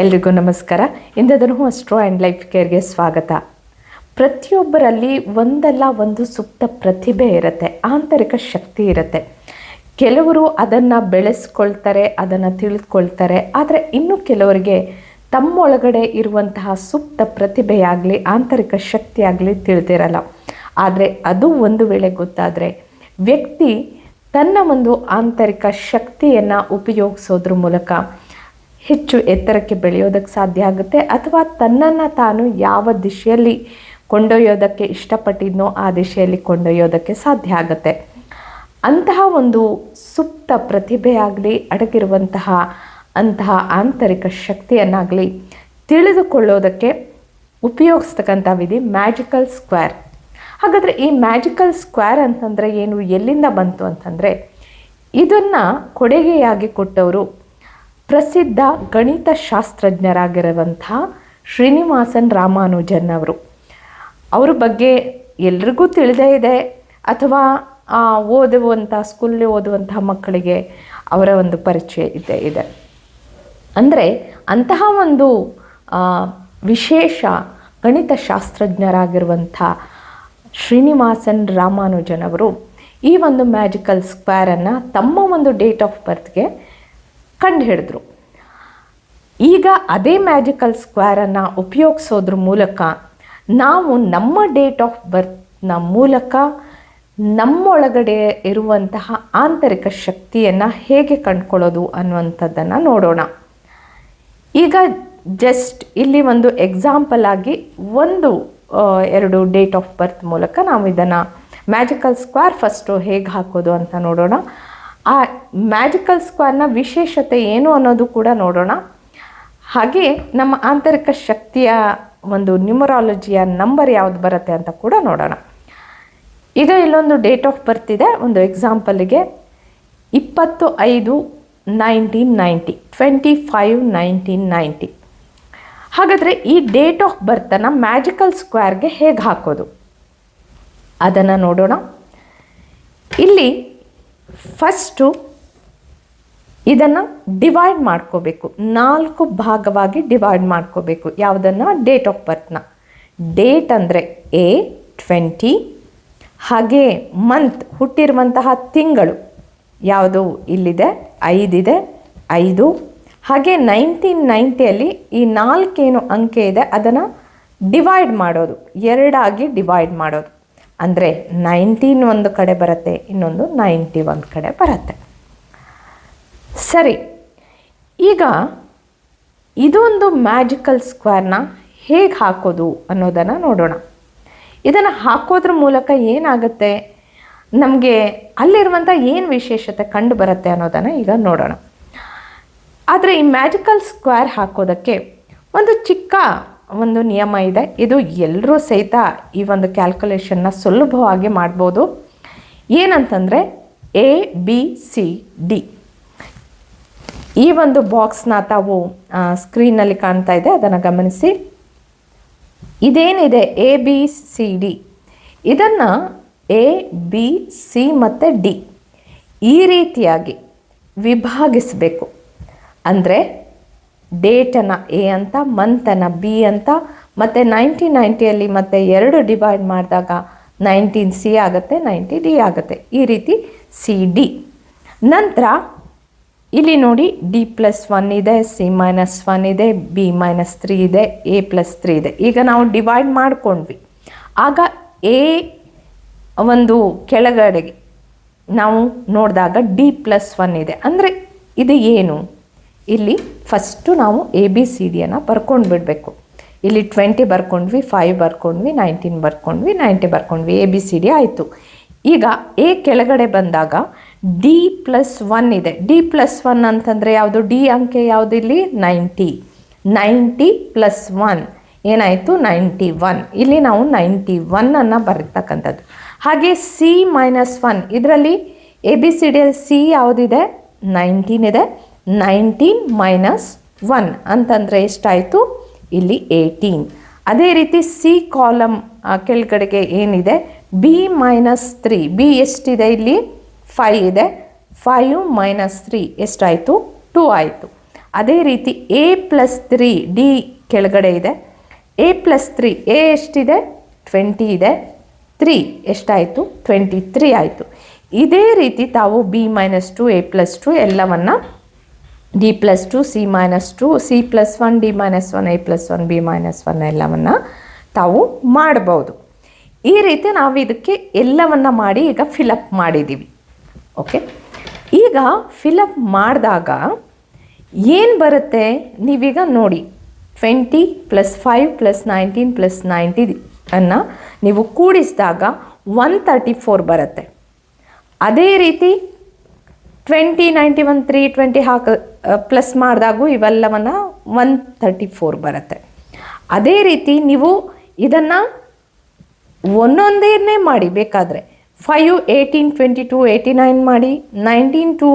ಎಲ್ರಿಗೂ ನಮಸ್ಕಾರ. ಇಂದದನು ಅಸ್ಟ್ರೋ ಆ್ಯಂಡ್ ಲೈಫ್ ಕೇರ್ಗೆ ಸ್ವಾಗತ. ಪ್ರತಿಯೊಬ್ಬರಲ್ಲಿ ಒಂದಲ್ಲ ಒಂದು ಸುಪ್ತ ಪ್ರತಿಭೆ ಇರುತ್ತೆ, ಆಂತರಿಕ ಶಕ್ತಿ ಇರುತ್ತೆ. ಕೆಲವರು ಅದನ್ನು ಬೆಳೆಸ್ಕೊಳ್ತಾರೆ, ಅದನ್ನು ತಿಳಿದುಕೊಳ್ತಾರೆ ಆದರೆ ಇನ್ನು ಕೆಲವರಿಗೆ ತಮ್ಮೊಳಗಡೆ ಇರುವಂತಹ ಸುಪ್ತ ಪ್ರತಿಭೆಯಾಗಲಿ, ಆಂತರಿಕ ಶಕ್ತಿಯಾಗಲಿ ತಿಳಿದಿರಲ್ಲ. ಆದರೆ ಅದು ಒಂದು ವೇಳೆ ಗೊತ್ತಾದರೆ ವ್ಯಕ್ತಿ ತನ್ನ ಒಂದು ಆಂತರಿಕ ಶಕ್ತಿಯನ್ನು ಉಪಯೋಗಿಸೋದ್ರ ಮೂಲಕ ಹೆಚ್ಚು ಎತ್ತರಕ್ಕೆ ಬೆಳೆಯೋದಕ್ಕೆ ಸಾಧ್ಯ ಆಗುತ್ತೆ. ಅಥವಾ ತನ್ನನ್ನು ತಾನು ಯಾವ ದಿಶೆಯಲ್ಲಿ ಕೊಂಡೊಯ್ಯೋದಕ್ಕೆ ಇಷ್ಟಪಟ್ಟಿದ್ನೋ ಆ ದಿಶೆಯಲ್ಲಿ ಕೊಂಡೊಯ್ಯೋದಕ್ಕೆ ಸಾಧ್ಯ ಆಗುತ್ತೆ. ಅಂತಹ ಒಂದು ಸುಪ್ತ ಪ್ರತಿಭೆಯಾಗಲಿ, ಅಡಗಿರುವಂತಹ ಅಂತಹ ಆಂತರಿಕ ಶಕ್ತಿಯನ್ನಾಗಲಿ ತಿಳಿದುಕೊಳ್ಳೋದಕ್ಕೆ ಉಪಯೋಗಿಸ್ತಕ್ಕಂಥ ವಿಧಿ ಮ್ಯಾಜಿಕಲ್ ಸ್ಕ್ವೇರ್. ಹಾಗಾದರೆ ಈ ಮ್ಯಾಜಿಕಲ್ ಸ್ಕ್ವೇರ್ ಅಂತಂದರೆ ಏನು, ಎಲ್ಲಿಂದ ಬಂತು ಅಂತಂದರೆ, ಇದನ್ನು ಕೊಡುಗೆಯಾಗಿ ಕೊಟ್ಟವರು ಪ್ರಸಿದ್ಧ ಗಣಿತ ಶಾಸ್ತ್ರಜ್ಞರಾಗಿರುವಂಥ ಶ್ರೀನಿವಾಸನ್ ರಾಮಾನುಜನ್ ಅವರು. ಅವ್ರ ಬಗ್ಗೆ ಎಲ್ರಿಗೂ ತಿಳಿದೇ ಇದೆ. ಅಥವಾ ಓದುವಂಥ ಸ್ಕೂಲಲ್ಲಿ ಓದುವಂಥ ಮಕ್ಕಳಿಗೆ ಅವರ ಒಂದು ಪರಿಚಯ ಇದೆ ಇದೆ. ಅಂದರೆ ಅಂತಹ ಒಂದು ವಿಶೇಷ ಗಣಿತ ಶಾಸ್ತ್ರಜ್ಞರಾಗಿರುವಂಥ ಶ್ರೀನಿವಾಸನ್ ರಾಮಾನುಜನ್ ಅವರು ಈ ಒಂದು ಮ್ಯಾಜಿಕಲ್ ಸ್ಕ್ವೇರನ್ನು ತಮ್ಮ ಒಂದು ಡೇಟ್ ಆಫ್ ಬರ್ತ್ಗೆ ಕಂಡುಹಿಡಿದ್ರು ಈಗ ಅದೇ ಮ್ಯಾಜಿಕಲ್ ಸ್ಕ್ವೇರನ್ನು ಉಪಯೋಗಿಸೋದ್ರ ಮೂಲಕ ನಾವು ನಮ್ಮ ಡೇಟ್ ಆಫ್ ಬರ್ತ್ನ ಮೂಲಕ ನಮ್ಮೊಳಗಡೆ ಇರುವಂತಹ ಆಂತರಿಕ ಶಕ್ತಿಯನ್ನು ಹೇಗೆ ಕಂಡುಕೊಳ್ಳೋದು ಅನ್ನುವಂಥದ್ದನ್ನು ನೋಡೋಣ. ಈಗ ಜಸ್ಟ್ ಇಲ್ಲಿ ಒಂದು ಎಕ್ಸಾಂಪಲ್ ಆಗಿ ಒಂದು ಎರಡು ಡೇಟ್ ಆಫ್ ಬರ್ತ್ ಮೂಲಕ ನಾವು ಇದನ್ನು ಮ್ಯಾಜಿಕಲ್ ಸ್ಕ್ವೇರ್ ಫಸ್ಟು ಹೇಗೆ ಹಾಕೋದು ಅಂತ ನೋಡೋಣ. ಆ ಮ್ಯಾಜಿಕಲ್ ಸ್ಕ್ವಾರ್ನ ವಿಶೇಷತೆ ಏನು ಅನ್ನೋದು ಕೂಡ ನೋಡೋಣ. ಹಾಗೆ ನಮ್ಮ ಆಂತರಿಕ ಶಕ್ತಿಯ ಒಂದು ನ್ಯೂಮರಾಲಜಿಯ ನಂಬರ್ ಯಾವುದು ಬರುತ್ತೆ ಅಂತ ಕೂಡ ನೋಡೋಣ. ಈಗ ಇಲ್ಲೊಂದು ಡೇಟ್ ಆಫ್ ಬರ್ತ್ ಇದೆ, ಒಂದು ಎಕ್ಸಾಂಪಲ್ಗೆ ಇಪ್ಪತ್ತು ಐದು nineteen ninety twenty five nineteen ninety ಹಾಗಾದರೆ ಈ ಡೇಟ್ ಆಫ್ ಬರ್ತನ್ನು ಮ್ಯಾಜಿಕಲ್ ಸ್ಕ್ವೇರ್ಗೆ ಹೇಗೆ ಹಾಕೋದು? ಅದನ್ನು ನೋಡೋಣ. ಇಲ್ಲಿ ಫಸ್ಟು ಇದನ್ನು ಡಿವೈಡ್ ಮಾಡ್ಕೋಬೇಕು. ನಾಲ್ಕು ಭಾಗವಾಗಿ ಡಿವೈಡ್ ಮಾಡ್ಕೋಬೇಕು. ಯಾವುದನ್ನು? ಡೇಟ್ ಆಫ್ ಬರ್ತ್ನ ಡೇಟ್ ಅಂದರೆ ಎ ಟ್ವೆಂಟಿ ಹಾಗೆ ಮಂತ್ ಹುಟ್ಟಿರುವಂತಹ ತಿಂಗಳು. ಯಾವುದು? ಇಲ್ಲಿದೆ, ಐದಿದೆ, ಐದು. ಹಾಗೆ ನೈನ್ಟೀನ್ ನೈಂಟಿಯಲ್ಲಿ ಈ ನಾಲ್ಕೇನು ಅಂಕೆ ಇದೆ? ಅದನ್ನು ಡಿವೈಡ್ ಮಾಡೋದು. ಎರಡಾಗಿ ಡಿವೈಡ್ ಮಾಡೋದು. ಅಂದರೆ ನೈಂಟೀನ್ ಒಂದು ಕಡೆ ಬರುತ್ತೆ, ಇನ್ನೊಂದು ನೈಂಟಿ ಒಂದು ಕಡೆ ಬರುತ್ತೆ. ಸರಿ, ಈಗ ಇದೊಂದು ಮ್ಯಾಜಿಕಲ್ ಸ್ಕ್ವೇರ್ನ ಹೇಗೆ ಹಾಕೋದು ಅನ್ನೋದನ್ನು ನೋಡೋಣ. ಇದನ್ನು ಹಾಕೋದ್ರ ಮೂಲಕ ಏನಾಗುತ್ತೆ? ನಮಗೆ ಅಲ್ಲಿರುವಂಥ ಏನು ವಿಶೇಷತೆ ಕಂಡು ಬರುತ್ತೆ ಅನ್ನೋದನ್ನು ಈಗ ನೋಡೋಣ. ಆದರೆ ಈ ಮ್ಯಾಜಿಕಲ್ ಸ್ಕ್ವೇರ್ ಹಾಕೋದಕ್ಕೆ ಒಂದು ಚಿಕ್ಕ ಒಂದು ನಿಯಮ ಇದೆ. ಇದು ಎಲ್ಲರೂ ಸಹಿತ ಈ ಒಂದು ಕ್ಯಾಲ್ಕುಲೇಷನ್ನ ಸುಲಭವಾಗಿ ಮಾಡ್ಬೋದು. ಏನಂತಂದರೆ ಎ ಬಿ ಸಿ ಡಿ ಈ ಒಂದು ಬಾಕ್ಸ್ನ ತಾವು ಸ್ಕ್ರೀನಲ್ಲಿ ಕಾಣ್ತಾ ಇದೆ. ಅದನ್ನು ಗಮನಿಸಿ. ಇದೇನಿದೆ? ಎ ಬಿ ಸಿ ಡಿ ಇದನ್ನು ಎ ಬಿ ಸಿ ಮತ್ತು ಡಿ ಈ ರೀತಿಯಾಗಿ ವಿಭಾಗಿಸಬೇಕು. ಅಂದರೆ ಡೇಟನ್ನು ಎ ಅಂತ ಮಂತನ್ನು ಬಿ ಅಂತ, ಮತ್ತು ನೈಂಟೀನ್ ನೈಂಟಿಯಲ್ಲಿ ಮತ್ತೆ ಎರಡು ಡಿವೈಡ್ ಮಾಡಿದಾಗ ನೈನ್ಟೀನ್ ಸಿ ಆಗುತ್ತೆ ನೈಂಟಿ ಡಿ ಆಗುತ್ತೆ. ಈ ರೀತಿ ಸಿ, ಡಿ. ನಂತರ ಇಲ್ಲಿ ನೋಡಿ ಡಿ ಪ್ಲಸ್ ಒನ್ ಇದೆ, ಸಿ ಮೈನಸ್ ಒನ್ ಇದೆ, ಬಿ ಮೈನಸ್ ತ್ರೀ ಇದೆ, ಎ ಪ್ಲಸ್ ತ್ರೀ ಇದೆ. ಈಗ ನಾವು ಡಿವೈಡ್ ಮಾಡಿಕೊಂಡ್ವಿ. ಆಗ ಎ ಒಂದು ಕೆಳಗಡೆಗೆ ನಾವು ನೋಡಿದಾಗ ಡಿ ಪ್ಲಸ್ ಒನ್ ಇದೆ. ಅಂದರೆ ಇದು ಏನು? ಇಲ್ಲಿ ಫಸ್ಟು ನಾವು ಎ ಬಿ ಸಿ ಡಿಯನ್ನು ಬರ್ಕೊಂಡು ಬಿಡಬೇಕು. ಇಲ್ಲಿ ಟ್ವೆಂಟಿ ಬರ್ಕೊಂಡ್ವಿ ಫೈವ್ ಬರ್ಕೊಂಡ್ವಿ ನೈನ್ಟೀನ್ ಬರ್ಕೊಂಡ್ವಿ ನೈಂಟಿ ಬರ್ಕೊಂಡ್ವಿ ಎ ಬಿ ಸಿ ಡಿ ಆಯಿತು. ಈಗ ಎ ಕೆಳಗಡೆ ಬಂದಾಗ ಡಿ ಪ್ಲಸ್ ಒನ್ ಇದೆ. ಡಿ ಪ್ಲಸ್ ಒನ್ ಅಂತಂದರೆ ಯಾವುದು? ಡಿ ಅಂಕೆ ಯಾವುದು ಇಲ್ಲಿ? ನೈಂಟಿ ನೈಂಟಿ ಪ್ಲಸ್ ಒನ್ ಏನಾಯಿತು? ನೈಂಟಿ ಒನ್ ಇಲ್ಲಿ ನಾವು ನೈಂಟಿ ಒನ್ನನ್ನು ಬರೀತಕ್ಕಂಥದ್ದು. ಹಾಗೆ ಸಿ ಮೈನಸ್ ಒನ್ ಇದರಲ್ಲಿ ಎ ಬಿ ಸಿ ಡಿಯಲ್ಲಿ ಸಿ ಯಾವುದಿದೆ? ನೈಂಟೀನ್ ಇದೆ. ನೈನ್ಟೀನ್ ಮೈನಸ್ ಒನ್ ಅಂತಂದರೆ ಎಷ್ಟಾಯಿತು? ಇಲ್ಲಿ ಏಯ್ಟೀನ್. ಅದೇ ರೀತಿ ಸಿ ಕಾಲಮ್ ಕೆಳಗಡೆಗೆ ಏನಿದೆ? B minus three. ಬಿ ಎಷ್ಟಿದೆ ಇಲ್ಲಿ? ಫೈ ಇದೆ. ಫೈವ್ ಮೈನಸ್ ತ್ರೀ ಎಷ್ಟಾಯಿತು? ಟೂ ಆಯಿತು. ಅದೇ ರೀತಿ ಎ ಪ್ಲಸ್ ತ್ರೀ ಡಿ ಕೆಳಗಡೆ ಇದೆ. ಎ ಪ್ಲಸ್ ತ್ರೀ, ಎ ಎಷ್ಟಿದೆ? ಟ್ವೆಂಟಿ ಇದೆ. ತ್ರೀ ಎಷ್ಟಾಯಿತು? ಟ್ವೆಂಟಿ ತ್ರೀ ಆಯಿತು. ಇದೇ ರೀತಿ ತಾವು B minus two, A plus two ಎಲ್ಲವನ್ನು D plus two C minus two C plus one D minus one A plus one B minus one ಎಲ್ಲವನ್ನು ತಾವು ಮಾಡ್ಬೋದು. ಈ ರೀತಿ ನಾವು ಇದಕ್ಕೆ ಎಲ್ಲವನ್ನು ಮಾಡಿ ಈಗ ಫಿಲಪ್ ಮಾಡಿದ್ದೀವಿ ಓಕೆ ಈಗ ಫಿಲಪ್ ಮಾಡಿದಾಗ ಏನು ಬರುತ್ತೆ? ನೀವೀಗ ನೋಡಿ twenty plus five plus nineteen plus ninety ಅನ್ನು ನೀವು ಕೂಡಿಸಿದಾಗ ಒನ್ ತರ್ಟಿ ಫೋರ್ ಬರುತ್ತೆ. ಅದೇ ರೀತಿ twenty ninety one three twenty ಹಾಕ ಪ್ಲಸ್ ಮಾಡಿದಾಗೂ ಇವೆಲ್ಲವನ್ನು ಒನ್ ತರ್ಟಿ ಫೋರ್ ಬರುತ್ತೆ. ಅದೇ ರೀತಿ ನೀವು ಇದನ್ನು ಒಂದೊಂದೇನೇ ಮಾಡಿ, ಬೇಕಾದರೆ five eighteen twenty two eighty nine ಮಾಡಿ nineteen two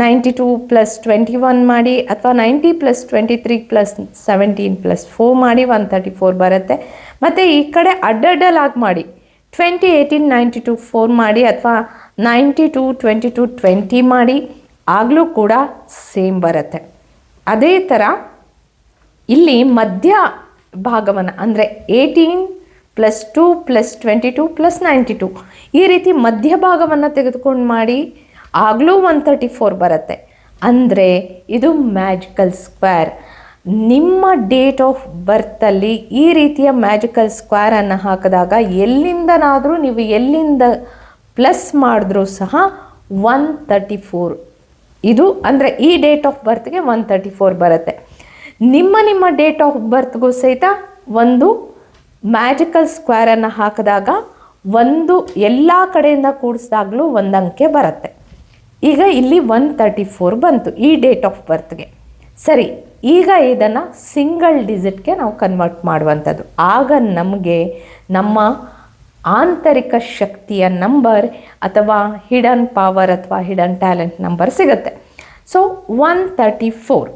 ninety two plus twenty one ಮಾಡಿ, ಅಥವಾ ninety plus twenty three plus seventeen plus four ಮಾಡಿ ಒನ್ ತರ್ಟಿ ಫೋರ್ ಬರುತ್ತೆ. ಮತ್ತು ಈ ಕಡೆ ಅಡ್ಡಡ್ಡಲಾಗಿ ಮಾಡಿ twenty eighteen ninety two four ಮಾಡಿ, ಅಥವಾ ninety two twenty two twenty ಮಾಡಿ ಆಗಲೂ ಕೂಡ ಸೇಮ್ ಬರುತ್ತೆ. ಅದೇ ಥರ ಇಲ್ಲಿ ಮಧ್ಯ ಭಾಗವನ್ನು ಅಂದರೆ eighteen plus two plus twenty two plus ninety two ಈ ರೀತಿ ಮಧ್ಯ ಭಾಗವನ್ನು ತೆಗೆದುಕೊಂಡು ಮಾಡಿ ಆಗಲೂ ಒನ್ ತರ್ಟಿ ಫೋರ್ ಬರುತ್ತೆ. ಅಂದರೆ ಇದು ಮ್ಯಾಜಿಕಲ್ ಸ್ಕ್ವೇರ್ ನಿಮ್ಮ ಡೇಟ್ ಆಫ್ ಬರ್ತಲ್ಲಿ ಈ ರೀತಿಯ ಮ್ಯಾಜಿಕಲ್ ಸ್ಕ್ವೇರನ್ನು ಹಾಕಿದಾಗ ಎಲ್ಲಿಂದನಾದರೂ ನೀವು ಎಲ್ಲಿಂದ ಪ್ಲಸ್ ಮಾಡಿದ್ರೂ ಸಹ ಒನ್ ತರ್ಟಿ ಫೋರ್ ಇದು ಅಂದರೆ ಈ ಡೇಟ್ ಆಫ್ ಬರ್ತ್ಗೆ ಒನ್ ತರ್ಟಿ ಫೋರ್ ಬರುತ್ತೆ. ನಿಮ್ಮ ನಿಮ್ಮ ಡೇಟ್ ಆಫ್ ಬರ್ತ್ಗೂ ಸಹಿತ ಒಂದು ಮ್ಯಾಜಿಕಲ್ ಸ್ಕ್ವೇರನ್ನು ಹಾಕಿದಾಗ ಒಂದು ಎಲ್ಲ ಕಡೆಯಿಂದ ಕೂಡಿಸಿದಾಗಲೂ ಒಂದು ಅಂಕೆ ಬರುತ್ತೆ. ಈಗ ಇಲ್ಲಿ ಒನ್ ತರ್ಟಿ ಫೋರ್ ಬಂತು ಈ ಡೇಟ್ ಆಫ್ ಬರ್ತ್ಗೆ ಸರಿ, ಈಗ ಇದನ್ನು ಸಿಂಗಲ್ ಡಿಜಿಟ್ಗೆ ನಾವು ಕನ್ವರ್ಟ್ ಮಾಡುವಂಥದ್ದು. ಆಗ ನಮಗೆ ನಮ್ಮ ಆಂತರಿಕ ಶಕ್ತಿಯ ನಂಬರ್ ಅಥವಾ ಹಿಡನ್ ಪವರ್ ಅಥವಾ ಹಿಡನ್ ಟ್ಯಾಲೆಂಟ್ ನಂಬರ್ ಸಿಗುತ್ತೆ. ಸೊ ಒನ್ ತರ್ಟಿ ಫೋರ್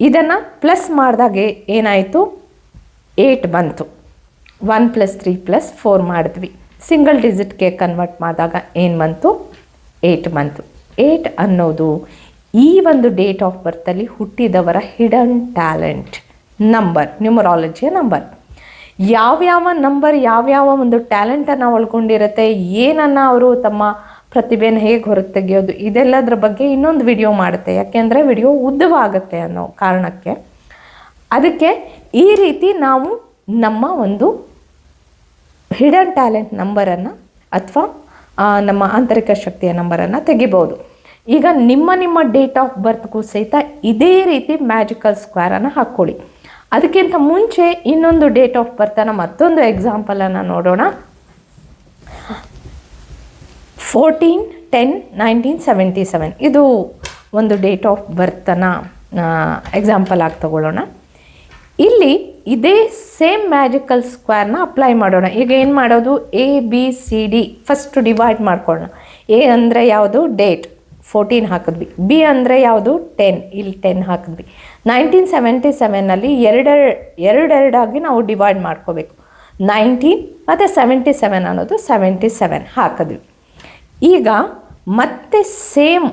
ಇದನ್ನು ಪ್ಲಸ್ ಮಾಡಿದಾಗೆ ಏನಾಯಿತು? ಏಟ್ ಬಂತು. One plus three plus four ಮಾಡಿದ್ವಿ. ಸಿಂಗಲ್ ಡಿಜಿಟ್ಗೆ ಕನ್ವರ್ಟ್ ಮಾಡಿದಾಗ ಏನು ಬಂತು? ಏಟ್ ಬಂತು. ಏಟ್ ಅನ್ನೋದು ಈ ಒಂದು ಡೇಟ್ ಆಫ್ ಬರ್ತಲ್ಲಿ ಹುಟ್ಟಿದವರ ಹಿಡನ್ ಟ್ಯಾಲೆಂಟ್ ನಂಬರ್ ನ್ಯೂಮರಾಲಜಿಯ ನಂಬರ್ ಯಾವ್ಯಾವ ನಂಬರ್ ಯಾವ್ಯಾವ ಒಂದು ಟ್ಯಾಲೆಂಟನ್ನು ಒಳ್ಕೊಂಡಿರುತ್ತೆ, ಏನನ್ನು ಅವರು ತಮ್ಮ ಪ್ರತಿಭೆನ ಹೇಗೆ ಹೊರಗೆ ತೆಗೆಯೋದು ಇದೆಲ್ಲದರ ಬಗ್ಗೆ ಇನ್ನೊಂದು ವಿಡಿಯೋ ಮಾಡುತ್ತೆ. ಯಾಕೆಂದರೆ ವಿಡಿಯೋ ಉದ್ದವಾಗುತ್ತೆ ಅನ್ನೋ ಕಾರಣಕ್ಕೆ. ಅದಕ್ಕೆ ಈ ರೀತಿ ನಾವು ನಮ್ಮ ಒಂದು ಹಿಡನ್ ಟ್ಯಾಲೆಂಟ್ ನಂಬರನ್ನು ಅಥವಾ ನಮ್ಮ ಆಂತರಿಕ ಶಕ್ತಿಯ ನಂಬರನ್ನು ತೆಗಿಬೋದು. ಈಗ ನಿಮ್ಮ ನಿಮ್ಮ ಡೇಟ್ ಆಫ್ ಬರ್ತ್ಗೂ ಸಹಿತ ಇದೇ ರೀತಿ ಮ್ಯಾಜಿಕಲ್ ಸ್ಕ್ವೇರನ್ನು ಹಾಕ್ಕೊಳ್ಳಿ. ಅದಕ್ಕಿಂತ ಮುಂಚೆ ಇನ್ನೊಂದು ಡೇಟ್ ಆಫ್ ಬರ್ತನ ಮತ್ತೊಂದು ಎಕ್ಸಾಂಪಲನ್ನು ನೋಡೋಣ. Fourteen ten nineteen seventy seven ಇದು ಒಂದು ಡೇಟ್ ಆಫ್ ಬರ್ತನ ಎಕ್ಸಾಂಪಲ್ ಆಗಿ ತಗೊಳ್ಳೋಣ. ಇಲ್ಲಿ ಇದೇ ಸೇಮ್ ಮ್ಯಾಜಿಕಲ್ ಸ್ಕ್ವೇರ್ನ ಅಪ್ಲೈ ಮಾಡೋಣ. ಈಗ ಏನು ಮಾಡೋದು? A B C D first divide ಮಾಡ್ಕೊಳ್ಳೋಣ. ಎ ಅಂದರೆ ಯಾವುದು? ಡೇಟ್ ಫೋರ್ಟೀನ್ ಹಾಕಿದ್ವಿ. ಬಿ ಅಂದರೆ ಯಾವುದು? ಟೆನ್ ಇಲ್ಲಿ ಟೆನ್ ಹಾಕಿದ್ವಿ. ನೈನ್ಟೀನ್ ಸೆವೆಂಟಿ ಸೆವೆನ್ನಲ್ಲಿ ಎರಡೆರಡು, ಎರಡೆರಡಾಗಿ ನಾವು ಡಿವೈಡ್ ಮಾಡ್ಕೋಬೇಕು. ನೈನ್ಟೀನ್ ಮತ್ತು ಸೆವೆಂಟಿ ಸೆವೆನ್ ಅನ್ನೋದು ಸೆವೆಂಟಿ ಸೆವೆನ್ ಹಾಕಿದ್ವಿ. ಈಗ ಮತ್ತೆ ಸೇಮ್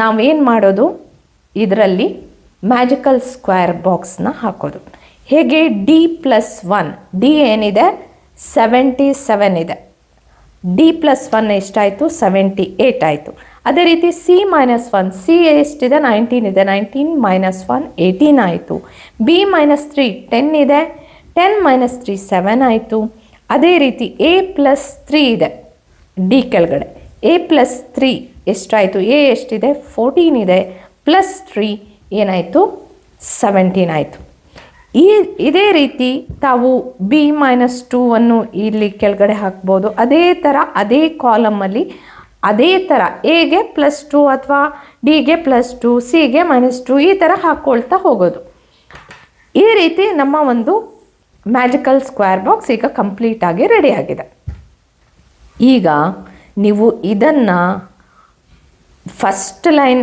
ನಾವೇನು ಮಾಡೋದು? ಇದರಲ್ಲಿ ಮ್ಯಾಜಿಕಲ್ ಸ್ಕ್ವೇರ್ ಬಾಕ್ಸ್ನ ಹಾಕೋದು. ಹೇಗೆ? D plus one. ಡಿ ಏನಿದೆ? ಸೆವೆಂಟಿ ಸೆವೆನ್ ಇದೆ. ಡಿ ಪ್ಲಸ್ ಒನ್ ಎಷ್ಟಾಯಿತು? ಸೆವೆಂಟಿ ಏಯ್ಟ್ ಆಯಿತು. ಅದೇ ರೀತಿ ಸಿ ಮೈನಸ್ ಒನ್ ಸಿ ಎಷ್ಟಿದೆ? ನೈನ್ಟೀನ್ ಇದೆ. ನೈನ್ಟೀನ್ ಮೈನಸ್ ಒನ್ ಏಯ್ಟೀನ್ ಆಯಿತು. ಬಿ ಮೈನಸ್ ತ್ರೀ ಟೆನ್ ಇದೆ. ಟೆನ್ ಮೈನಸ್ ತ್ರೀ ಸೆವೆನ್ ಆಯಿತು. ಅದೇ ರೀತಿ ಎ ಪ್ಲಸ್ ತ್ರೀ ಇದೆ. ಡಿ ಕೆಳಗಡೆ. ಎ ಪ್ಲಸ್ ತ್ರೀ ಎಷ್ಟಾಯಿತು? ಎ ಎಷ್ಟಿದೆ? ಫೋರ್ಟೀನ್ ಇದೆ. ಪ್ಲಸ್ ತ್ರೀ ಏನಾಯಿತು? ಸೆವೆಂಟೀನ್ ಆಯಿತು. ಈ, ಇದೇ ರೀತಿ ತಾವು ಬಿ ಮೈನಸ್ ಟೂ ಅನ್ನು ಇಲ್ಲಿ ಕೆಳಗಡೆ ಹಾಕ್ಬೋದು. ಅದೇ ಥರ ಅದೇ ಕಾಲಮಲ್ಲಿ ಅದೇ ಥರ ಎಗೆ ಪ್ಲಸ್ ಟು ಅಥವಾ ಡಿಗೆ ಪ್ಲಸ್ ಟು ಸಿಗೆ ಮೈನಸ್ ಟು ಈ ಥರ ಹಾಕ್ಕೊಳ್ತಾ ಹೋಗೋದು. ಈ ರೀತಿ ನಮ್ಮ ಒಂದು ಮ್ಯಾಜಿಕಲ್ ಸ್ಕ್ವೇರ್ ಬಾಕ್ಸ್ ಈಗ ಕಂಪ್ಲೀಟಾಗಿ ರೆಡಿಯಾಗಿದೆ ಈಗ ನೀವು ಇದನ್ನು ಫಸ್ಟ್ ಲೈನ್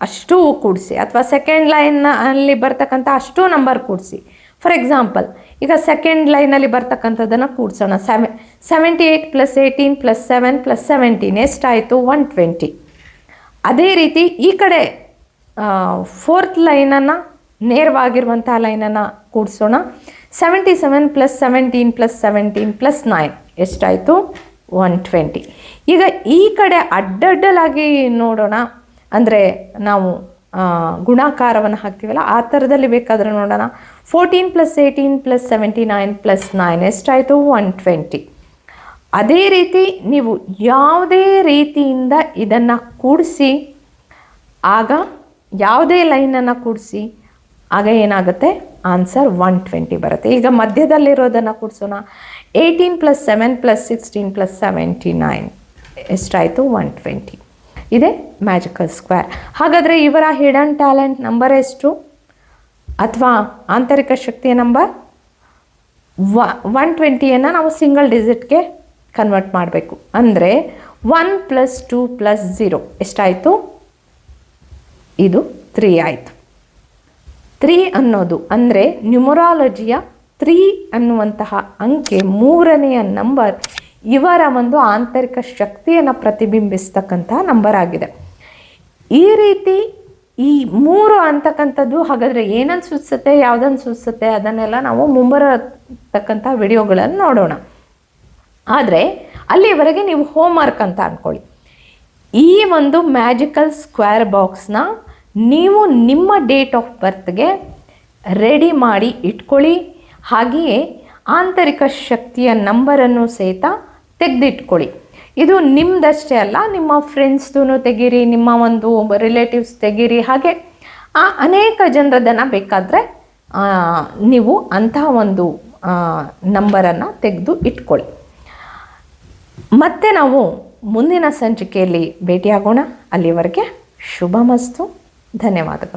ಅಷ್ಟು ಕೂಡಿಸಿ ಅಥವಾ ಸೆಕೆಂಡ್ ಲೈನ್ ಅಲ್ಲಿ ಬರ್ತಕ್ಕಂಥ ಅಷ್ಟು ನಂಬರ್ ಕೂಡಿಸಿ. ಫಾರ್ ಎಕ್ಸಾಂಪಲ್ ಈಗ ಸೆಕೆಂಡ್ ಲೈನಲ್ಲಿ ಬರ್ತಕ್ಕಂಥದ್ದನ್ನು ಕೂಡಿಸೋಣ. Seven seventy eight plus eighteen plus seven plus seventeen ಎಷ್ಟಾಯಿತು ಒನ್ ಟ್ವೆಂಟಿ ಅದೇ ರೀತಿ ಈ ಕಡೆ ಫೋರ್ತ್ ಲೈನನ್ನು ನೇರವಾಗಿರುವಂಥ ಲೈನನ್ನು ಕೂಡಿಸೋಣ. Seventy seven plus seventeen plus seventeen plus nine ಎಷ್ಟಾಯಿತು ಒನ್ ಟ್ವೆಂಟಿ ಈಗ ಈ ಕಡೆ ಅಡ್ಡಡ್ಡಲಾಗಿ ನೋಡೋಣ. ಅಂದರೆ ನಾವು ಗುಣಾಕಾರವನ್ನು ಹಾಕ್ತೀವಲ್ಲ, ಆ ಥರದಲ್ಲಿ ಬೇಕಾದರೆ ನೋಡೋಣ. Fourteen plus eighteen plus seventy nine plus nine ಎಷ್ಟಾಯಿತು ಒನ್ ಟ್ವೆಂಟಿ ಅದೇ ರೀತಿ ನೀವು ಯಾವುದೇ ರೀತಿಯಿಂದ ಇದನ್ನು ಕೂಡಿಸಿ, ಆಗ ಯಾವುದೇ ಲೈನನ್ನು ಕೂಡಿಸಿ, ಆಗ ಏನಾಗುತ್ತೆ? ಆನ್ಸರ್ ಒನ್ ಟ್ವೆಂಟಿ ಬರುತ್ತೆ. ಈಗ ಮಧ್ಯದಲ್ಲಿರೋದನ್ನು ಕೂಡಿಸೋಣ. Eighteen plus seven plus sixteen plus seventy nine ಎಷ್ಟಾಯಿತು ಒನ್ ಟ್ವೆಂಟಿ ಇದೆ ಮ್ಯಾಜಿಕಲ್ ಸ್ಕ್ವೇರ್ ಹಾಗಾದರೆ ಇವರ ಹಿಡನ್ ಟ್ಯಾಲೆಂಟ್ ನಂಬರ್ ಎಷ್ಟು? ಅಥವಾ ಆಂತರಿಕ ಶಕ್ತಿಯ ನಂಬರ್ ವ ಒನ್ ಟ್ವೆಂಟಿಯನ್ನು ನಾವು ಸಿಂಗಲ್ ಡಿಜಿಟ್ಗೆ ಕನ್ವರ್ಟ್ ಮಾಡಬೇಕು. ಅಂದರೆ one plus two plus zero ಎಷ್ಟಾಯಿತು? ಇದು ತ್ರೀ ಆಯಿತು. ತ್ರೀ ಅನ್ನೋದು ಅಂದರೆ ನ್ಯೂಮರಾಲಜಿಯ ತ್ರೀ ಅನ್ನುವಂತಹ ಅಂಕೆ ಮೂರನೆಯ ನಂಬರ್ ಇವರ ಒಂದು ಆಂತರಿಕ ಶಕ್ತಿಯನ್ನು ಪ್ರತಿಬಿಂಬಿಸ್ತಕ್ಕಂತಹ ನಂಬರ್ ಆಗಿದೆ. ಈ ರೀತಿ ಈ ಮೂರು ಅಂತಕ್ಕಂಥದ್ದು ಹಾಗಾದರೆ ಏನನ್ನು ಸೂಚಿಸುತ್ತೆ ಯಾವುದನ್ನು ಸೂಚಿಸುತ್ತೆ, ಅದನ್ನೆಲ್ಲ ನಾವು ಮುಂಬರತಕ್ಕಂಥ ವಿಡಿಯೋಗಳನ್ನು ನೋಡೋಣ. ಆದರೆ ಅಲ್ಲಿವರೆಗೆ ನೀವು ಹೋಮ್ವರ್ಕ್ ಅಂತ ಅಂದ್ಕೊಳ್ಳಿ ಈ ಒಂದು ಮ್ಯಾಜಿಕಲ್ ಸ್ಕ್ವೇರ್ ಬಾಕ್ಸ್ನ ನೀವು ನಿಮ್ಮ ಡೇಟ್ ಆಫ್ ಬರ್ತ್ಗೆ ರೆಡಿ ಮಾಡಿ ಇಟ್ಕೊಳ್ಳಿ. ಹಾಗೆಯೇ ಆಂತರಿಕ ಶಕ್ತಿಯ ನಂಬರನ್ನು ಸಹಿತ ತೆಗೆದಿಟ್ಕೊಳ್ಳಿ. ಇದು ನಿಮ್ಮದಷ್ಟೇ ಅಲ್ಲ, ನಿಮ್ಮ ಫ್ರೆಂಡ್ಸ್ದು ತೆಗೀರಿ, ನಿಮ್ಮ ಒಂದು ರಿಲೇಟಿವ್ಸ್ ತೆಗೀರಿ, ಹಾಗೆ ಆ ಅನೇಕ ಜನರದನ್ನು ಬೇಕಾದರೆ ನೀವು ಅಂತಹ ಒಂದು ನಂಬರನ್ನು ತೆಗೆದು ಇಟ್ಕೊಳ್ಳಿ. ಮತ್ತೆ ನಾವು ಮುಂದಿನ ಸಂಚಿಕೆಯಲ್ಲಿ ಭೇಟಿಯಾಗೋಣ. ಅಲ್ಲಿವರೆಗೆ ಶುಭ ಮಸ್ತು ಧನ್ಯವಾದಗಳು.